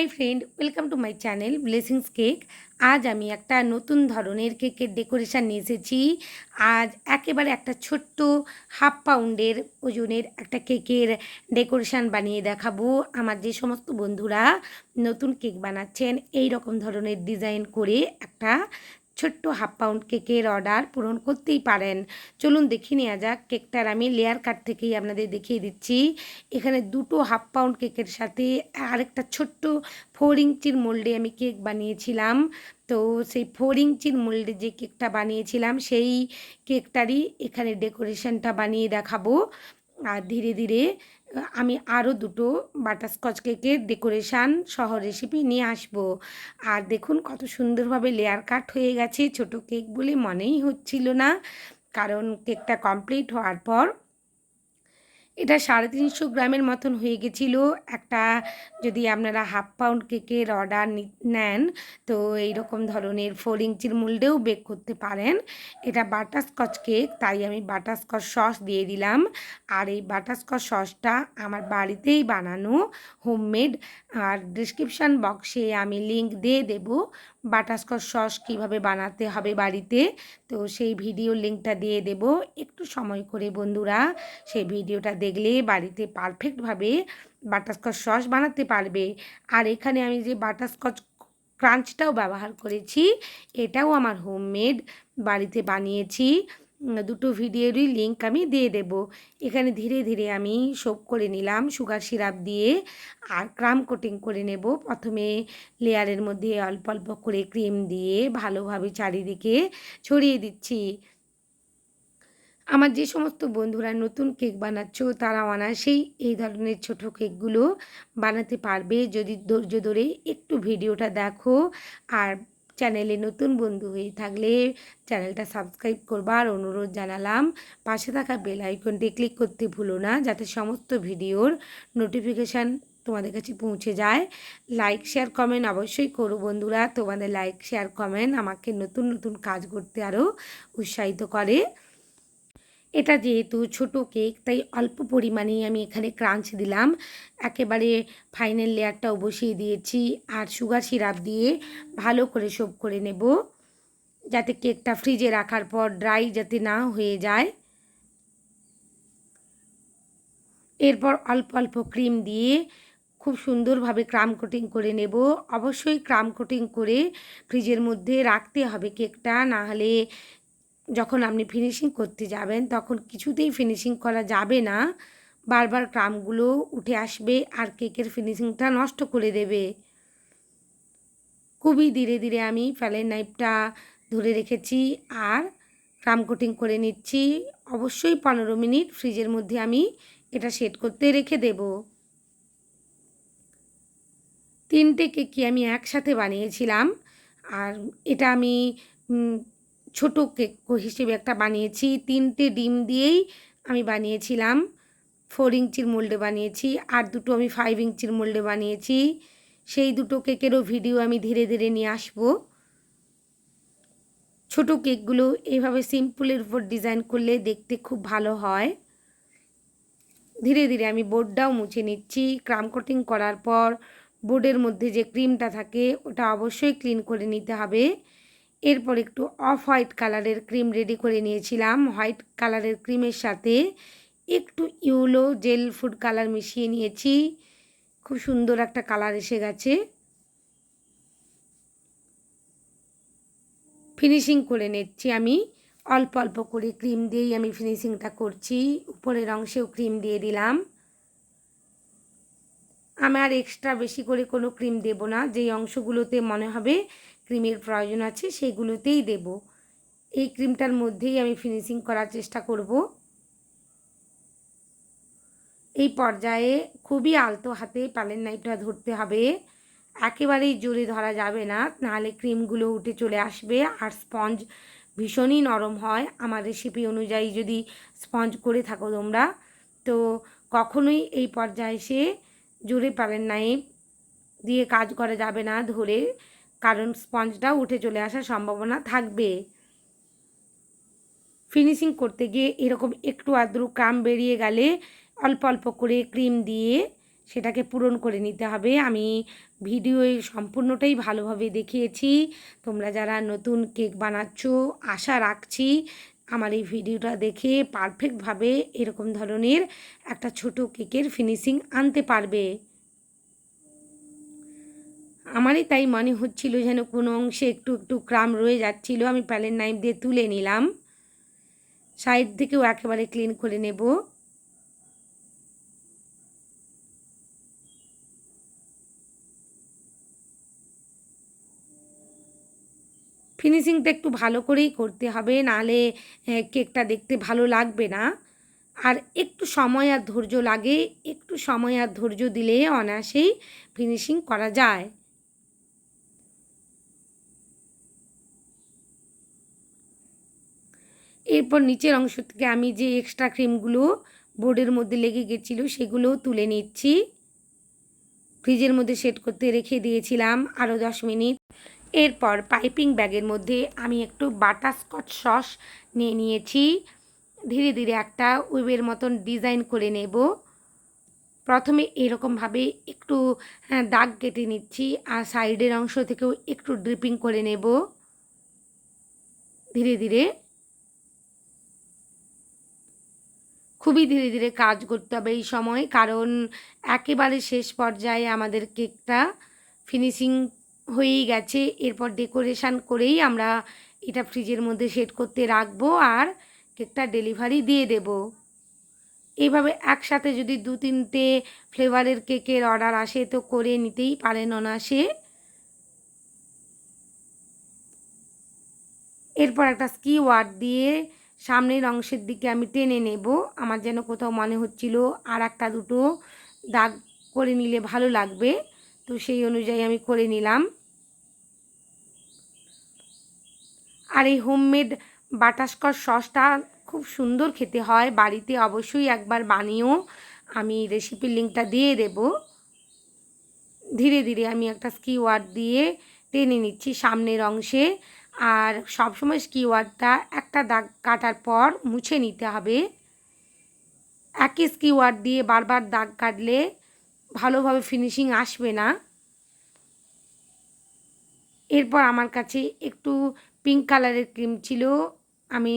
Hi friend welcome to my channel blessings cake আজ আমি একটা নতুন ধরনের কেকের ডেকোরেশান নিয়ে এসেছি। আজ একেবারে একটা ছোট্ট হাফ পাউন্ডের ওজনের একটা কেকের ডেকোরেশান বানিয়ে দেখাবো। আমার যে সমস্ত বন্ধুরা নতুন কেক বানাচ্ছেন এই রকম ধরনের ডিজাইন করে একটা ছোট্ট হাফ পাউন্ড কেকের অর্ডার পূরণ করতেই পারেন। চলুন দেখে নেওয়া যাক, কেকটার আমি লেয়ার কাট থেকেই আপনাদের দেখিয়ে দিচ্ছি। এখানে দুটো হাফ পাউন্ড কেকের সাথে আরেকটা ছোট্ট ফোর ইঞ্চির মোল্ডে আমি কেক বানিয়েছিলাম। তো সেই ফোর ইঞ্চির মোল্ডে যে কেকটা বানিয়েছিলাম, সেই কেকটারই এখানে ডেকোরেশনটা বানিয়ে দেখাবো। আর ধীরে ধীরে আমি আরও দুটো বাটারস্কচ কেকের ডেকোরেশান সহ রেসিপি নিয়ে আসব। আর দেখুন কত সুন্দরভাবে লেয়ার কাট হয়ে গেছে, ছোট কেক বলে মনেই হচ্ছিল না। কারণ কেকটা কমপ্লিট হওয়ার পর এটা সাড়ে তিনশো গ্রামের মতন হয়ে গেছিল। একটা যদি আপনারা হাফ পাউন্ড কেকের অর্ডার নেন, তো এই রকম ধরনের ফোর ইঞ্চির মূল্যেও বেক করতে পারেন। এটা বাটারস্কচ কেক, তাই আমি বাটারস্কচ সস দিয়ে দিলাম। আর এই বাটারস্কচ সসটা আমার বাড়িতেই বানানো, হোমমেড। আর ডিসক্রিপশান বক্সে আমি লিংক দিয়ে দেব। বাটারস্কচ সস কীভাবে বানাতে হবে বাড়িতে? তো সেই ভিডিও লিঙ্কটা দিয়ে দেব। একটু সময় করে বন্ধুরা সেই ভিডিওটা দেখলে বাড়িতে পারফেক্টভাবে বাটারস্কচ সস বানাতে পারবে। আর এখানে আমি যে বাটাস্কচ ক্রাঞ্চটাও ব্যবহার করেছি, এটাও আমার হোমমেড বাড়িতে বানিয়েছি। দুটো ভিডিওরই লিঙ্ক আমি দিয়ে দেব। এখানে ধীরে ধীরে আমি সোপ করে নিলাম সুগার সিরাপ দিয়ে, আর ক্রাম কোটিং করে নেব। প্রথমে লেয়ারের মধ্যে অল্প অল্প করে ক্রিম দিয়ে ভালোভাবে চারিদিকে ছড়িয়ে দিচ্ছি। আমার যে সমস্ত বন্ধুরা নতুন কেক বানাচ্ছ, তারা অনায়াসেই এই ধরনের ছোট কেকগুলো বানাতে পারবে। যদি ধৈর্য ধরে একটু ভিডিওটা দেখো, আর চ্যানেলে নতুন বন্ধু হয়ে থাকলে চ্যানেলটা সাবস্ক্রাইব করবার অনুরোধ জানালাম। পাশে থাকা বেল আইকনটি ক্লিক করতে ভুলো না, যাতে সমস্ত ভিডিওর নোটিফিকেশান তোমাদের কাছে পৌঁছে যায়। লাইক, শেয়ার, কমেন্ট অবশ্যই করো বন্ধুরা। তোমাদের লাইক, শেয়ার, কমেন্ট আমাকে নতুন নতুন কাজ করতে আরও উৎসাহিত করে। এটা যেহেতু ছোট কেক, তাই অল্প পরিমাণেই আমি এখানে ক্রাঞ্চ দিলাম। একেবারে ফাইনাল লেয়ারটাও বসিয়ে দিয়েছি আর সুগার সিরাপ দিয়ে ভালো করে সোপ করে নেব যাতে কেকটা ফ্রিজে রাখার পর ড্রাই যাতে না হয়ে যায়। এরপর অল্প অল্প ক্রিম দিয়ে খুব সুন্দরভাবে ক্রাম কোটিং করে নেব। অবশ্যই ক্রাম কোটিং করে ফ্রিজের মধ্যে রাখতে হবে কেকটা না হলে যখন আপনি ফিনিশিং করতে যাবেন, তখন কিছুতেই ফিনিশিং করা যাবে না। বারবার ক্রামগুলো উঠে আসবে আর কেকের ফিনিশিংটা নষ্ট করে দেবে। খুবই ধীরে ধীরে আমি ফ্যালের নাইফটা ধরে রেখেছি আর ক্রাম কোটিং করে নিচ্ছি। অবশ্যই পনেরো মিনিট ফ্রিজের মধ্যে আমি এটা সেট করতে রেখে দেব। তিনটে কেকই আমি একসাথে বানিয়েছিলাম। আর এটা আমি ছোট কেক হিসেবে একটা বানিয়েছি। তিনটে ডিম দিয়েই আমি বানিয়েছিলাম। ফোর ইঞ্চির মোল্ডে বানিয়েছি আর দুটো আমি ফাইভ ইঞ্চির মোল্ডে বানিয়েছি। সেই দুটো কেকেরও ভিডিও আমি ধীরে ধীরে নিয়ে আসব। ছোট কেকগুলো এইভাবে সিম্পলের উপর ডিজাইন করলে দেখতে খুব ভালো হয়। ধীরে ধীরে আমি বোর্ডটাও মুছে নিচ্ছি। ক্রাম কোটিং করার পর বোর্ডের মধ্যে যে ক্রিমটা থাকে, ওটা অবশ্যই ক্লিন করে নিতে হবে। এরপর একটু অফ হোয়াইট কালারের ক্রিম রেডি করে নিয়েছিলাম। হোয়াইট কালারের ক্রিমের সাথে একটু ইউলো জেল ফুড কালার মিশিয়ে নিয়েছি। খুব সুন্দর একটা কালার এসে গেছে। ফিনিশিং করে নিচ্ছি আমি। অল্প অল্প করে ক্রিম দিয়েই আমি ফিনিশিংটা করছি। উপরের অংশেও ক্রিম দিয়ে দিলাম। আমি আর এক্সট্রা বেশি করে কোনো ক্রিম দেব না। যেই অংশগুলোতে মনে হবে ক্রিমের প্রয়োজন আছে, সেগুলোতেই দেব। এই ক্রিমটার মধ্যেই আমি ফিনিশিং করার চেষ্টা করব। এই পর্যায়ে খুবই আলতো হাতে পালের নাইফটা ধরতে হবে। একেবারেই জোরে ধরা যাবে না, নাহলে ক্রিমগুলো উঠে চলে আসবে। আর স্পঞ্জ ভীষণই নরম হয়। আমার রেসিপি অনুযায়ী যদি স্পঞ্জ করে থাকো তোমরা, তো কখনোই এই পর্যায়ে এসে জোরে পালেন নাইফ দিয়ে কাজ করা যাবে না ধরে। কারণ স্পঞ্জটাও উঠে চলে আসার সম্ভাবনা থাকবে। ফিনিশিং করতে গিয়ে এরকম একটু আদ্রু কাম বেরিয়ে গেলে অল্প অল্প করে ক্রিম দিয়ে সেটাকে পূরণ করে নিতে হবে। আমি ভিডিওয়ে সম্পূর্ণটাই ভালোভাবে দেখিয়েছি। তোমরা যারা নতুন কেক বানাচ্ছ, আশা রাখছি আমার এই ভিডিওটা দেখে পারফেক্টভাবে এরকম ধরনের একটা ছোট কেকের ফিনিশিং আনতে পারবে। আমারই তাই মনে হচ্ছিল যেন কোনো অংশে একটু একটু ক্রাম রয়ে যাচ্ছিল। আমি প্যালেন নাইফ দিয়ে তুলে নিলাম। সাইড থেকেও একেবারে ক্লিন করে নেব। ফিনিশিংটা একটু ভালো করেই করতে হবে, নাহলে কেকটা দেখতে ভালো লাগবে না। আর একটু সময় আর ধৈর্য লাগে, একটু সময় আর ধৈর্য দিলে অনায়াসেই ফিনিশিং করা যায়। এরপর নিচের অংশ থেকে আমি যে এক্সট্রা ক্রিমগুলো বোর্ডের মধ্যে লেগে গেছিল সেগুলোও তুলে নিচ্ছি। ফ্রিজের মধ্যে সেট করতে রেখে দিয়েছিলাম আরও দশ মিনিট। এরপর পাইপিং ব্যাগের মধ্যে আমি একটু বাটারস্কচ সস নিয়ে নিয়েছি। ধীরে ধীরে একটা ওয়েবের মতন ডিজাইন করে নেব। প্রথমে এরকমভাবে একটু হ্যাঁ, দাগ কেটে নিচ্ছি আর সাইডের অংশ থেকেও একটু ড্রিপিং করে নেব। ধীরে ধীরে খুবই ধীরে ধীরে কাজ করতে হবে এই সময়, কারণ একেবারে শেষ পর্যায়ে আমাদের কেকটা ফিনিশিং হয়েই গেছে। এরপর ডেকোরেশান করেই আমরা এটা ফ্রিজের মধ্যে সেট করতে রাখব আর কেকটা ডেলিভারি দিয়ে দেব। এইভাবে একসাথে যদি দু তিনটে ফ্লেভারের কেকের অর্ডার আসে তো করে নিতেই পারেন অনাসে এরপর একটা স্কি ওয়ার্ড দিয়ে সামনের অংশের দিকে আমি টেনে নেব। আমার যেন কোথাও মনে হচ্ছিল আর একটা দুটো দাগ করে নিলে ভালো লাগবে। তো সেই অনুযায়ী আমি করে নিলাম। আর এই হোমমেড বাটাসকচ সসটা খুব সুন্দর খেতে হয়। বাড়িতে অবশ্যই একবার বানিয়েও আমি রেসিপির লিঙ্কটা দিয়ে দেব। ধীরে ধীরে আমি একটা স্কিওয়ার্ড দিয়ে টেনে নিচ্ছি সামনের অংশে। আর সবসময় স্কিওয়ার্ডটা একটা দাগ কাটার পর মুছে নিতে হবে। একই স্কিওয়ার্ড দিয়ে বারবার দাগ কাটলে ভালোভাবে ফিনিশিং আসবে না। এরপর আমার কাছে একটু পিঙ্ক কালারের ক্রিম ছিল। আমি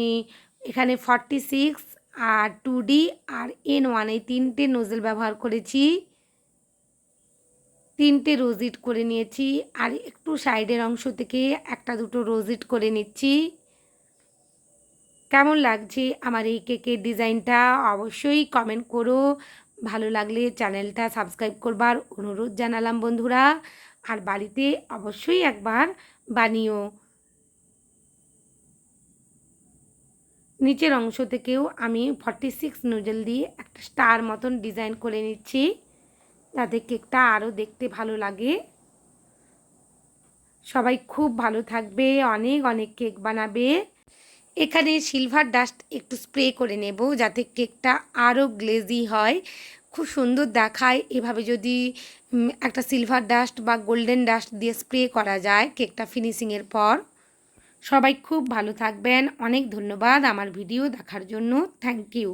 এখানে ফর্টি সিক্স আর টু ডি আর এন ওয়ান এই তিনটে নোজেল ব্যবহার করেছি। তিনটে রোজিট করে নিয়েছি, আর একটু সাইডের অংশ থেকে একটা দুটো রোজিট করে নিচ্ছি। কেমন লাগছে আমার এই কেকের ডিজাইনটা অবশ্যই কমেন্ট করো। ভালো লাগলে চ্যানেলটা সাবস্ক্রাইব করবার অনুরোধ জানালাম বন্ধুরা, আর বাড়িতে অবশ্যই একবার বানিও। নিচের অংশ থেকেও আমি ফর্টি সিক্স নুডল দিয়ে একটা স্টার মতন ডিজাইন করে নিচ্ছি। যাতে কেকটা আরও দেখতে ভালো লাগে। সবাই খুব ভালো থাকবে, অনেক অনেক কেক বানাবে। এখানে সিলভার ডাস্ট একটু স্প্রে করে নেব যাতে কেকটা আরও গ্লেজি হয়। খুব সুন্দর দেখায়। এভাবে যদি একটা সিলভার ডাস্ট বা গোল্ডেন ডাস্ট দিয়ে স্প্রে করা যায় কেকটা ফিনিশিংয়ের পর। সবাই খুব ভালো থাকবেন। অনেক ধন্যবাদ আমার ভিডিও দেখার জন্য। Thank you.